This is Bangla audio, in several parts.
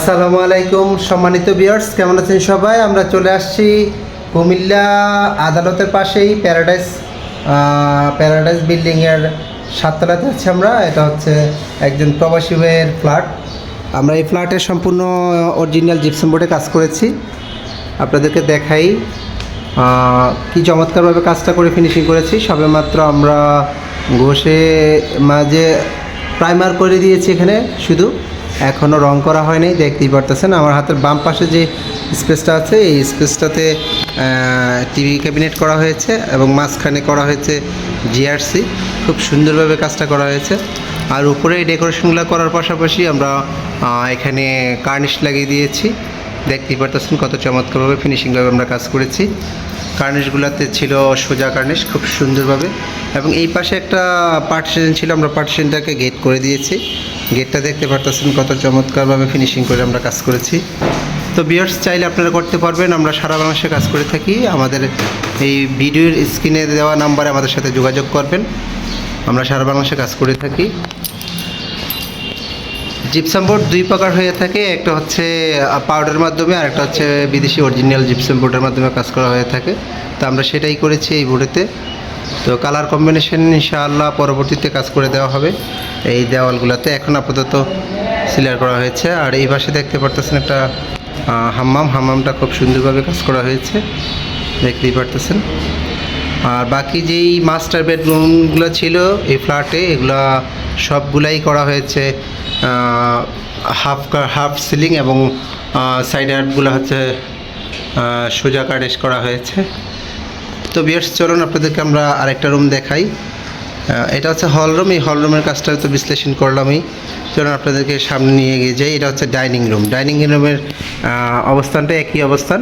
আসসালামু আলাইকুম, সম্মানিত বিয়ার্স কেমন আছেন সবাই? আমরা চলে আসছি কুমিল্লা আদালতের পাশেই প্যারাডাইস প্যারাডাইস বিল্ডিংয়ের সাততলাতে আছি আমরা। এটা হচ্ছে একজন প্রবাসী ভাইয়ের ফ্ল্যাট আমরা এই ফ্ল্যাটের সম্পূর্ণ অরিজিনাল জিপসাম বোর্ডে কাজ করেছি। আপনাদেরকে দেখাই কি চমৎকারভাবে কাজটা করে ফিনিশিং করেছি। সবেমাত্র আমরা ঘষে, মাঝে প্রাইমার করে দিয়েছি এখানে, শুধু। এখনও রং করা হয়নি, দেখতেই পারতেছেন। আমার হাতের বাম পাশে যে স্পেসটা আছে, এই স্পেসটাতে টিভি ক্যাবিনেট করা হয়েছে এবং মাঝখানে করা হয়েছে জিআরসি খুব সুন্দরভাবে কাজটা করা হয়েছে। আর উপরে এই ডেকোরেশনগুলো করার পাশাপাশি আমরা এখানে কার্নিশ লাগিয়ে দিয়েছি। দেখতেই পারতেছেন কত চমৎকারভাবে ফিনিশিংভাবে আমরা কাজ করেছি। কার্নিশগুলোতে ছিল সোজা কার্নিশ, খুব সুন্দরভাবে। এবং এই পাশে একটা পার্টিশন ছিল, আমরা পার্টিশনটাকে গেট করে দিয়েছি। গেটটা দেখতে পারতেছেন কত চমৎকারভাবে ফিনিশিং করে আমরা কাজ করেছি। তো বিয়ার্স চাইলে আপনারা করতে পারবেন, আমরা সারা বাংলাদেশে কাজ করে থাকি। আমাদের এই ভিডিওর স্ক্রিনে দেওয়া নাম্বারে আমাদের সাথে যোগাযোগ করবেন। আমরা সারা বাংলাদেশে কাজ করে থাকি। জিপসাম বোর্ড দুই প্রকার হয়ে থাকে, একটা হচ্ছে পাউডার মাধ্যমে, আর একটা হচ্ছে বিদেশি অরিজিনাল জিপসাম বোর্ডের মাধ্যমে কাজ করা হয়ে থাকে। তো আমরা সেটাই করেছি এই বোর্ডেতে তো কালার কম্বিনেশন ইনশাআল্লাহ পরবর্তীতে কাজ করে দেওয়া হবে। এই দেওয়ালগুলোতে এখন আপাতত সিলার করা হয়েছে। আর এই পাশে দেখতে পারতেছেন একটা হাম্মাম। হাম্মামটা খুব সুন্দরভাবে কাজ করা হয়েছে। দেখতেই পারতেছেন। আর বাকি যেই মাস্টার বেডরুমগুলো ছিল, এই ফ্ল্যাটে এগুলা সবগুলাই করা হয়েছে হাফ হাফ সিলিং এবং সাইড আর্টগুলো হচ্ছে সোজা কার্ডেস করা হয়েছে। তো বিয়ার্স, চলুন আপনাদেরকে আমরা আরেকটা রুম দেখাই। এটা হচ্ছে হল রুম এই হল রুমের কাজটা তো বিশ্লেষণ করলামই। চলুন আপনাদেরকে সামনে নিয়ে গিয়ে যাই, এটা হচ্ছে ডাইনিং রুম ডাইনিং রুমের অবস্থানটা একই অবস্থান।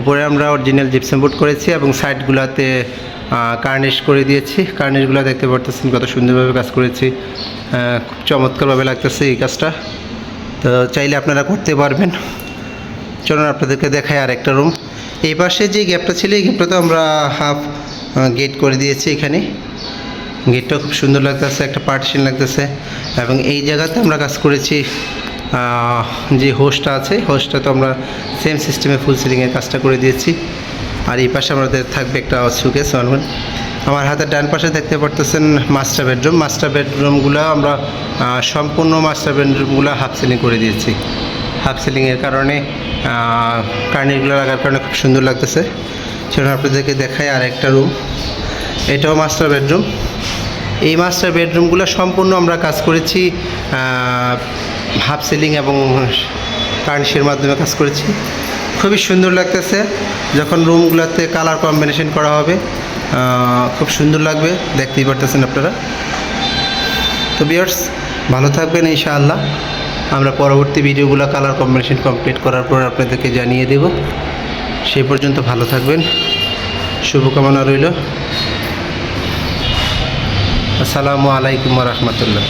উপরে আমরা অরিজিনাল জিপসাম বোর্ড করেছি এবং সাইডগুলোতে কার্নিশ করে দিয়েছি। কার্নিশগুলো দেখতে পারতেছেন কত সুন্দরভাবে কাজ করেছি। খুব চমৎকারভাবে লাগতেছে এই কাজটা। তো চাইলে আপনারা করতে পারবেন। চলুন আপনাদেরকে দেখাই আর একটা রুম এই পাশে যে গ্যাপটা ছিল, এই গ্যাপটা তো আমরা হাফ গেট করে দিয়েছি এখানে। গেটটা খুব সুন্দর লাগতেছে, একটা পার্টিশন লাগতেছে। এবং এই জায়গাতে আমরা কাজ করেছি যে হোস্টটা আছে হোস্টটা তো আমরা সেম সিস্টেমে ফুল সিলিংয়ের কাজটা করে দিয়েছি। আর এই পাশে আমাদের থাকবে একটা সুকেস অলমেন আমার হাতের ডান পাশে দেখতে পারতেছেন মাস্টার বেডরুম মাস্টার বেডরুমগুলো আমরা সম্পূর্ণ মাস্টার বেডরুমগুলো হাফ সিলিং করে দিয়েছি। হাফ সিলিংয়ের কারণে কার্নিগুলো লাগার কারণে খুব সুন্দর লাগতেছে। সেটা আপনাদেরকে দেখাই আর একটা রুম এটাও মাস্টার বেডরুম এই মাস্টার বেডরুমগুলো সম্পূর্ণ আমরা কাজ করেছি হাফ সিলিং এবং কার্নিশের মাধ্যমে কাজ করেছি। খুবই সুন্দর লাগতেছে, যখন রুমগুলোতে কালার কম্বিনেশন করা হবে খুব সুন্দর লাগবে, দেখতেই পারতেছেন আপনারা। তো বিয়ার্স ভালো থাকবেন, ইনশাআল্লাহ। আমরা পরবর্তী ভিডিওগুলো কালার কম্বিনেশন কমপ্লিট করার পর আপনাদেরকে জানিয়ে দেব। সেই পর্যন্ত ভালো থাকবেন। শুভকামনা রইল। আসসালামু আলাইকুম রহমতুল্লাহ।